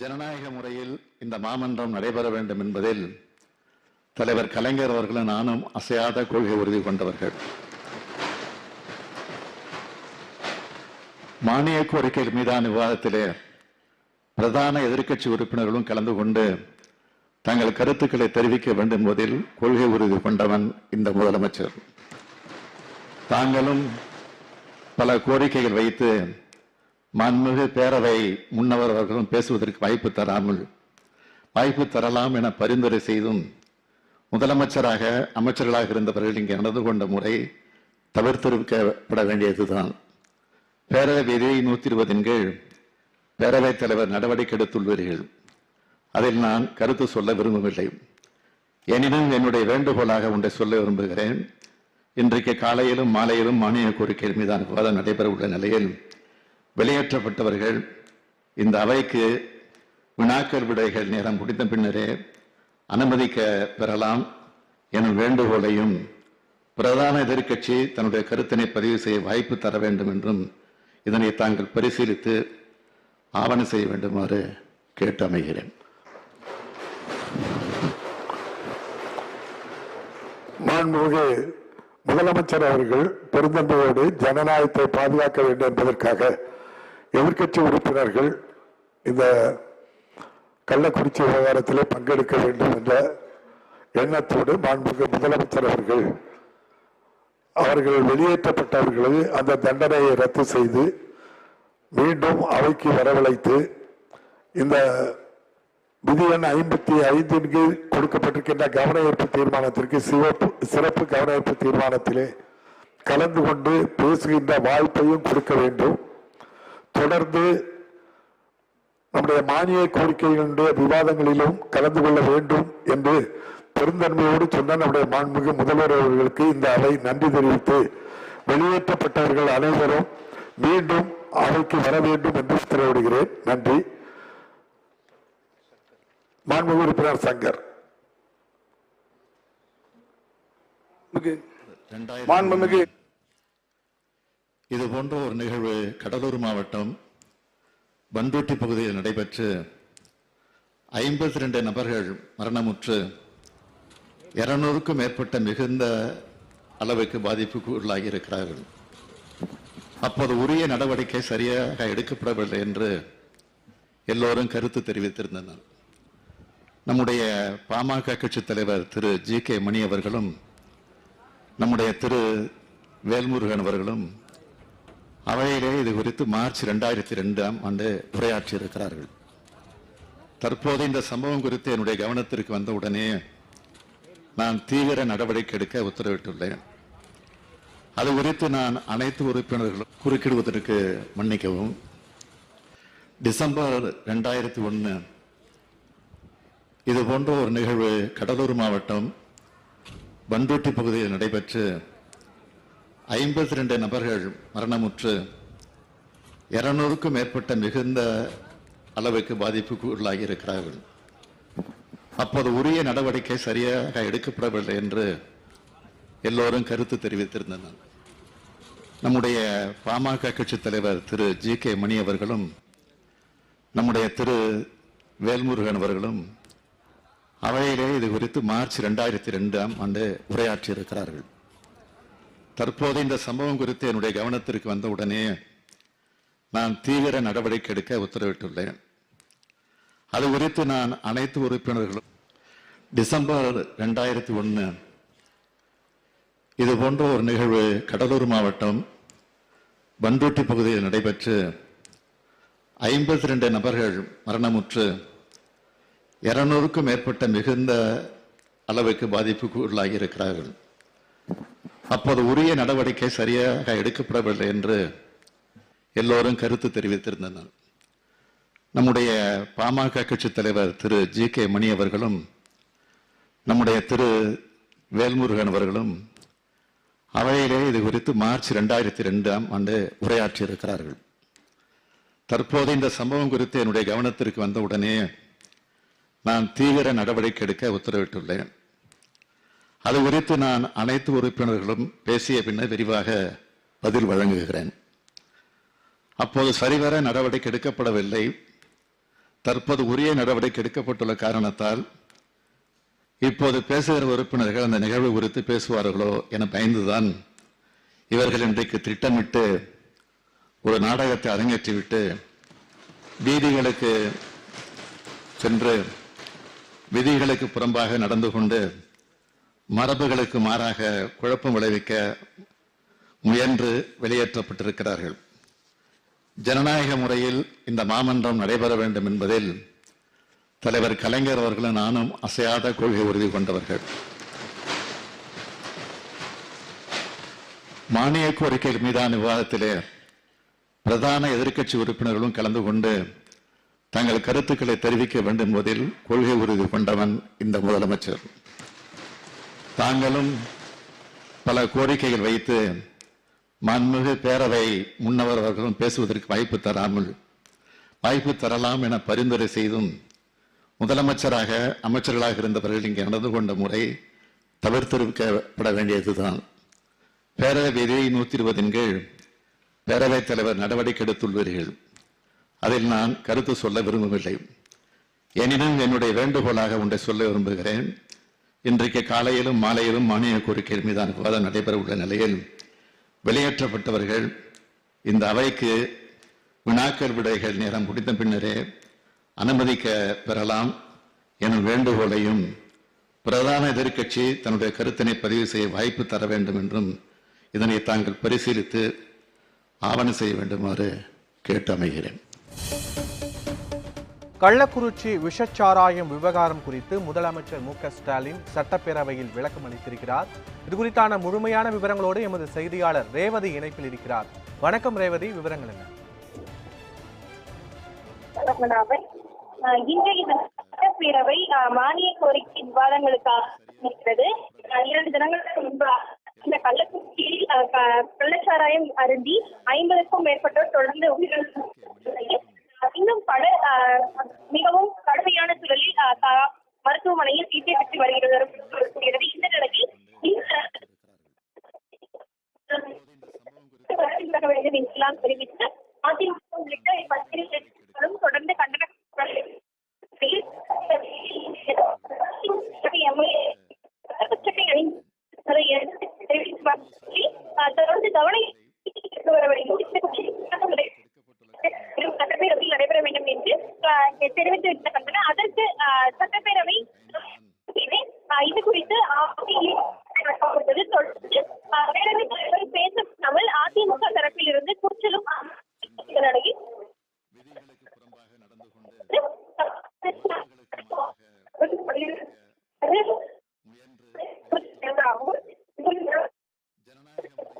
ஜனநாயக முறையில் இந்த மாமன்றம் நடைபெற வேண்டும் என்பதில் தலைவர் கலைஞர் அவர்களும் நானும் அசையாத கொள்கை உறுதி கொண்டவர்கள். மானிய கோரிக்கைகள் மீதான விவாதத்திலே பிரதான எதிர்க்கட்சி உறுப்பினர்களும் கலந்து கொண்டு தங்கள் கருத்துக்களை தெரிவிக்க வேண்டும் என்பதில் கொள்கை உறுதி கொண்டவன் இந்த முதலமைச்சர். தாங்களும் பல கோரிக்கைகள் வைத்து மன்மிகு பேரவை முன்னவர் அவர்களும் பேசுவதற்கு வாய்ப்பு தராமல் வாய்ப்பு தரலாம் என பரிந்துரை செய்தும் முதலமைச்சராக அமைச்சர்களாக இருந்தவர்கள் இங்கே நடந்து கொண்ட முறை தவிர்த்திருக்கப்பட வேண்டியதுதான். பேரவை விதி நூத்தி இருபதின் கீழ் பேரவைத் தலைவர் நடவடிக்கை எடுத்துள்ளீர்கள். அதில் நான் கருத்து சொல்ல விரும்பவில்லை. எனினும் என்னுடைய வேண்டுகோளாக ஒன்றை சொல்ல விரும்புகிறேன். இன்றைக்கு காலையிலும் மாலையிலும் மானிய கோரிக்கை மீதான விவாதம் நடைபெற உள்ள நிலையில் வெளியேற்றப்பட்டவர்கள் இந்த அவைக்கு வினாக்கள் விடைகள் நேரம் குடித்த பின்னரே அனுமதிக்க பெறலாம் எனும் வேண்டுகோளையும் பிரதான எதிர்க்கட்சி தன்னுடைய கருத்தினை பதிவு செய்ய வாய்ப்பு தர வேண்டும் என்றும் இதனை தாங்கள் பரிசீலித்து ஆவணம் செய்ய வேண்டுமாறு கேட்டு அமைகிறேன் மாண்புமிகு முதலமைச்சர் அவர்கள் பெருந்தன்மையோடு ஜனநாயகத்தை பாதுகாக்க வேண்டும் என்பதற்காக எதிர்க்கட்சி உறுப்பினர்கள் இந்த கள்ளக்குறிச்சி விவகாரத்தில் பங்கெடுக்க வேண்டும் என்ற எண்ணத்தோடு மாண்புமிகு முதலமைச்சர் அவர்கள் அவர்கள் வெளியேற்றப்பட்டவர்களை அந்த தண்டனையை ரத்து செய்து மீண்டும் அவைக்கு வரவழைத்து இந்த விதி எண் ஐம்பத்தி ஐந்தின் கீழ் கொடுக்கப்பட்டிருக்கின்ற கவன ஈர்ப்பு தீர்மானத்திற்கு சிவப்பு சிறப்பு கவன ஈர்ப்பு தீர்மானத்திலே கலந்து கொண்டு பேசுகின்ற வாய்ப்பையும் கொடுக்க வேண்டும். தொடர்ந்து நம்முடைய மானிய கோரிக்கைகளுடைய விவாதங்களிலும் கலந்து கொள்ள வேண்டும் என்று பெருந்தன்மையோடு சொன்ன நம்முடைய மாண்புமிகு முதல்வர் அவர்களுக்கு இந்த அவை நன்றி தெரிவித்து வெளியேற்றப்பட்டவர்கள் அனைவரும் மீண்டும் அவைக்கு வர வேண்டும் என்று உத்தரவிடுகிறேன். நன்றி. மாண்புமிகு உறுப்பினர் சங்கர். மாண்புமிகு இது போன்ற ஒரு நிகழ்வு கடலூர் மாவட்டம் பண்ருட்டி பகுதியில் நடைபெற்று ஐம்பத்தி ரெண்டு நபர்கள் மரணமுற்று இருநூறுக்கும் மேற்பட்ட மிகுந்த அளவுக்கு பாதிப்புக்கு உள்ளாகி இருக்கிறார்கள் அப்போது உரிய நடவடிக்கை சரியாக எடுக்கப்படவில்லை என்று எல்லோரும் கருத்து தெரிவித்திருந்தனர். நம்முடைய பாமக கட்சி தலைவர் திரு ஜி கே மணி அவர்களும் நம்முடைய திரு வேல்முருகன் அவர்களும் அவையிலே இது குறித்து மார்ச் இரண்டாயிரத்தி ரெண்டாம் ஆண்டு உரையாற்றி இருக்கிறார்கள் தற்போது இந்த சம்பவம் குறித்து என்னுடைய கவனத்திற்கு வந்த உடனே நான் தீவிர நடவடிக்கை எடுக்க உத்தரவிட்டுள்ளேன். அது குறித்து நான் அனைத்து உறுப்பினர்களும் குறுக்கிடுவதற்கு மன்னிக்கவும். டிசம்பர் ரெண்டாயிரத்தி ஒன்று இது போன்ற ஒரு நிகழ்வு கடலூர் மாவட்டம் பண்ருட்டி பகுதியில் நடைபெற்று ஐம்பத்தி ரெண்டு நபர்கள் மரணமுற்று இருநூறுக்கும் மேற்பட்ட மிகுந்த அளவுக்கு பாதிப்புக்கு உள்ளாகி இருக்கிறார்கள். அப்போது உரிய நடவடிக்கை சரியாக எடுக்கப்படவில்லை என்று எல்லோரும் கருத்து தெரிவித்திருந்தனர். நம்முடைய பாமக கட்சித் தலைவர் திரு ஜி கே மணி அவர்களும் நம்முடைய திரு வேல்முருகன் அவர்களும் அவையிலே இது குறித்து மார்ச் ரெண்டாயிரத்தி ரெண்டாம் ஆண்டு உரையாற்றி இருக்கிறார்கள் தற்போது இந்த சம்பவம் குறித்து என்னுடைய கவனத்திற்கு வந்த உடனே நான் தீவிர நடவடிக்கை எடுக்க உத்தரவிட்டுள்ளேன். அது குறித்து நான் அனைத்து உறுப்பினர்களும் டிசம்பர் ரெண்டாயிரத்தி ஒன்று இது போன்ற ஒரு நிகழ்வு கடலூர் மாவட்டம் பண்ருட்டி பகுதியில் நடைபெற்று ஐம்பத்தி ரெண்டு நபர்கள் மரணமுற்று இருநூறுக்கும் மேற்பட்ட மிகுந்த அளவுக்கு பாதிப்புக்கு உள்ளாகி இருக்கிறார்கள் அப்போது உரிய நடவடிக்கை சரியாக எடுக்கப்படவில்லை என்று எல்லோரும் கருத்து தெரிவித்திருந்தனர். நம்முடைய பாமக கட்சி தலைவர் திரு ஜி கே மணி அவர்களும் நம்முடைய திரு வேல்முருகன் அவர்களும் அவையிலே இது குறித்து மார்ச் ரெண்டாயிரத்தி ரெண்டாம் ஆண்டு உரையாற்றி இருக்கிறார்கள் தற்போது இந்த சம்பவம் குறித்து என்னுடைய கவனத்திற்கு வந்த உடனே நான் தீவிர நடவடிக்கை எடுக்க உத்தரவிட்டுள்ளேன். அது குறித்து நான் அனைத்து உறுப்பினர்களும் பேசிய பின்னர் விரிவாக பதில் வழங்குகிறேன். அப்போது சரிவர நடவடிக்கை எடுக்கப்படவில்லை. தற்போது உரிய நடவடிக்கை எடுக்கப்பட்டுள்ள காரணத்தால் இப்போது பேசுகிற உறுப்பினர்கள் அந்த நிகழ்வு குறித்து பேசுவார்களோ என பயந்துதான் இவர்கள் இன்றைக்கு திட்டமிட்டு ஒரு நாடகத்தை அரங்கேற்றிவிட்டு வீதிகளுக்கு சென்று விதிகளுக்கு புறம்பாக நடந்து கொண்டு மரபுகளுக்கு மாறாக குழப்பம் விளைவிக்க முயன்று வெளியேற்றப்பட்டிருக்கிறார்கள். ஜனநாயக முறையில் இந்த மாமன்றம் நடைபெற வேண்டும் என்பதில் தலைவர் கலைஞர் அவர்களும் நானும் அசையாத கொள்கை உறுதி கொண்டவர்கள். மானிய கோரிக்கைகள் மீதான விவாதத்திலே பிரதான எதிர்க்கட்சி உறுப்பினர்களும் கலந்து கொண்டு தங்கள் கருத்துக்களை தெரிவிக்க வேண்டும் என்பதில் கொள்கை உறுதி கொண்டவன் இந்த முதலமைச்சர். தாங்களும் பல கோரிக்கைகள் வைத்து மன்மிகு பேரவை முன்னவர் அவர்களும் பேசுவதற்கு வாய்ப்பு தராமல் வாய்ப்பு தரலாம் என பரிந்துரை செய்தும் முதலமைச்சராக அமைச்சர்களாக இருந்தவர்கள் இங்கே நடந்து கொண்ட முறை தவிர்த்திருக்கப்பட வேண்டியதுதான். பேரவை விதி நூத்தி இருபதின் கீழ் பேரவைத் தலைவர் நடவடிக்கை எடுத்துள்ளீர்கள். அதில் நான் கருத்து சொல்ல விரும்பவில்லை. எனினும் என்னுடைய வேண்டுகோளாக ஒன்றை சொல்ல விரும்புகிறேன். இன்றைக்கு காலையிலும் மாலையிலும் மானிய கோரிக்கை மீதான விவாதம் நடைபெற உள்ள நிலையில் வெளியேற்றப்பட்டவர்கள் இந்த அவைக்கு வினாக்கள் விடைகள் நேரம் முடிந்த பின்னரே அனுமதிக்க பெறலாம் எனும் வேண்டுகோளையும் பிரதான எதிர்க்கட்சி தன்னுடைய கருத்தினை பதிவு செய்ய வாய்ப்பு தர வேண்டும் என்றும் இதனை தாங்கள் பரிசீலித்து ஆவணம் செய்ய வேண்டுமாறு கேட்டு அமைகிறேன் கள்ளக்குறிச்சி விஷச்சாராயம் விவகாரம் குறித்து முதலமைச்சர் மு க ஸ்டாலின் சட்டப்பேரவையில் விளக்கம் அளித்திருக்கிறார். இது குறித்தான முழுமையான விவரங்களோடு எமது செய்தியாளர் ரேவதி இணைப்பில் இருக்கிறார். வணக்கம் ரேவதி விவரங்கள் என்ன? சட்டப்பேரவை மானிய கோரிக்கை விவாதங்களுக்காக இருக்கிறது. இரண்டு தினங்களுக்கு முன்பாக இந்த கள்ளக்குறிச்சியில் கள்ளச்சாராயம் அருந்தி ஐம்பதுக்கும் மேற்பட்டோர் தொடர்ந்து உயிரிழந்த இன்னும் அஹ், மிகவும் கடுமையான சூழலில் மருத்துவமனையில் சிகிச்சை பெற்று வருகிறது இந்த நிலையில் வேண்டும் என்றெல்லாம் தெரிவித்து அதிமுக உள்ளிட்ட பல்வேறு கட்சிகளும் தொடர்ந்து கண்டன தொடர்ந்து கவனை வர வேண்டும் சட்டப்பேரவையில் நடைபெற வேண்டும் என்று தெரிவித்து விட்டன அதற்கு சட்டப்பேரவை இது குறித்து தொடர்ந்து அஹ், பேரவைத் தலைவர் பேசாமல் அதிமுக தரப்பில் இருந்து கூச்சலும்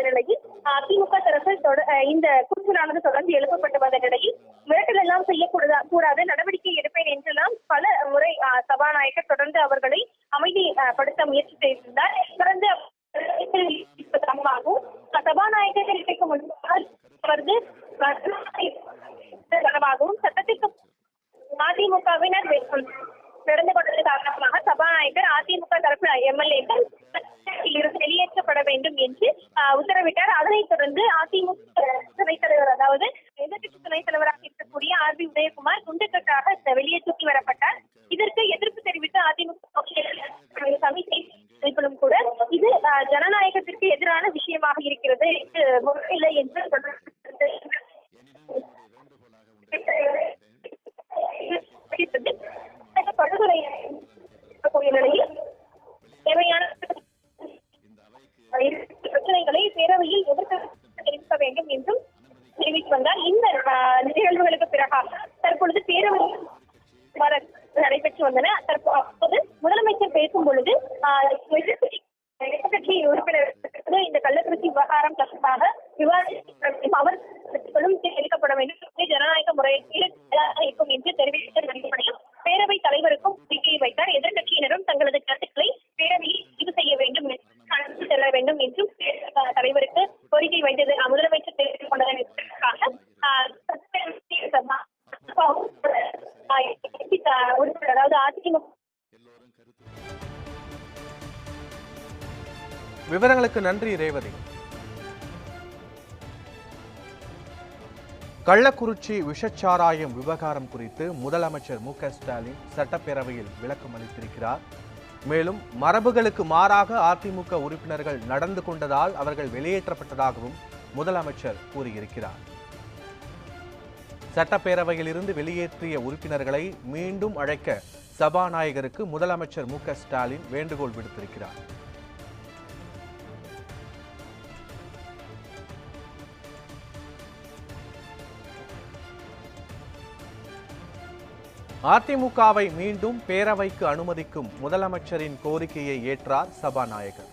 நிலையில் அதிமுக தரப்பில் இந்த கூச்சலானது தொடர்ந்து எழுப்பப்பட்டு வந்த நிலையில் மிரட்டல் எல்லாம் செய்யக்கூடாது கூடாது நடவடிக்கை எடுப்பேன் என்றெல்லாம் பல முறை சபாநாயகர் தொடர்ந்து அவர்களை அமைதிப்படுத்த முயற்சி செய்திருந்தார். தொடர்ந்து சபாநாயகர் தெரிவிக்கும் சட்டத்திற்கு அதிமுகவினர் நடந்து கொண்டது காரணமாக சபாநாயகர் அதிமுக தரப்பு எம்எல்ஏக்கள் இருந்து வெளியேற்றப்பட வேண்டும் என்று உத்தரவிட்டார். அதனைத் தொடர்ந்து அதிமுக துணைத் தலைவர் அதாவது எதிர்கட்சி துணைத் தலைவராக இருக்கக்கூடிய ஆர் பி உதயகுமார் குண்டுக்கட்டாக வெளியே தூக்கி வரப்பட்டார். இதற்கு எதிர்ப்பு தெரிவித்து அதிமுக சமிக்கை கூட இது ஆஹ், ஜனநாயகத்திற்கு எதிரான விஷயமாக இருக்கிறது. இது முறையில்லை என்று விவகாரம் தொடர்பாக விவாதிக்கப்படும் அவர் தெரிவிக்கப்பட வேண்டும் ஜனநாயக முறையில் இருக்கும் என்று தெரிவித்த அடிப்படையில் பேரவைத் தலைவருக்கும் கோரிக்கையை வைத்தார். எதிர்கட்சியினரும் தங்களது கருத்துக்களை பேரவையில் இது செய்ய வேண்டும் என்று செல்ல வேண்டும் என்றும் தலைவருக்கு கோரிக்கை வைத்தது. முதலமைச்சர் தெரிவித்துக் கொண்டதற்காக உறுப்பினர் அதாவது அதிமுக விவரங்களுக்கு நன்றி ரேவதி. கள்ளக்குறிச்சி விஷச்சாராயம் விவகாரம் குறித்து முதலமைச்சர் மு ஸ்டாலின் சட்டப்பேரவையில் விளக்கம் அளித்திருக்கிறார். மேலும் மரபுகளுக்கு மாறாக அதிமுக உறுப்பினர்கள் நடந்து கொண்டதால் அவர்கள் வெளியேற்றப்பட்டதாகவும் முதலமைச்சர் கூறியிருக்கிறார். சட்டப்பேரவையில் இருந்து வெளியேற்றிய உறுப்பினர்களை மீண்டும் அழைக்க சபாநாயகருக்கு முதலமைச்சர் மு ஸ்டாலின் வேண்டுகோள் விடுத்திருக்கிறார். அதிமுகவை மீண்டும் பேரவைக்கு அனுமதிக்கும் முதலமைச்சரின் கோரிக்கையை ஏற்றார் சபாநாயகர்.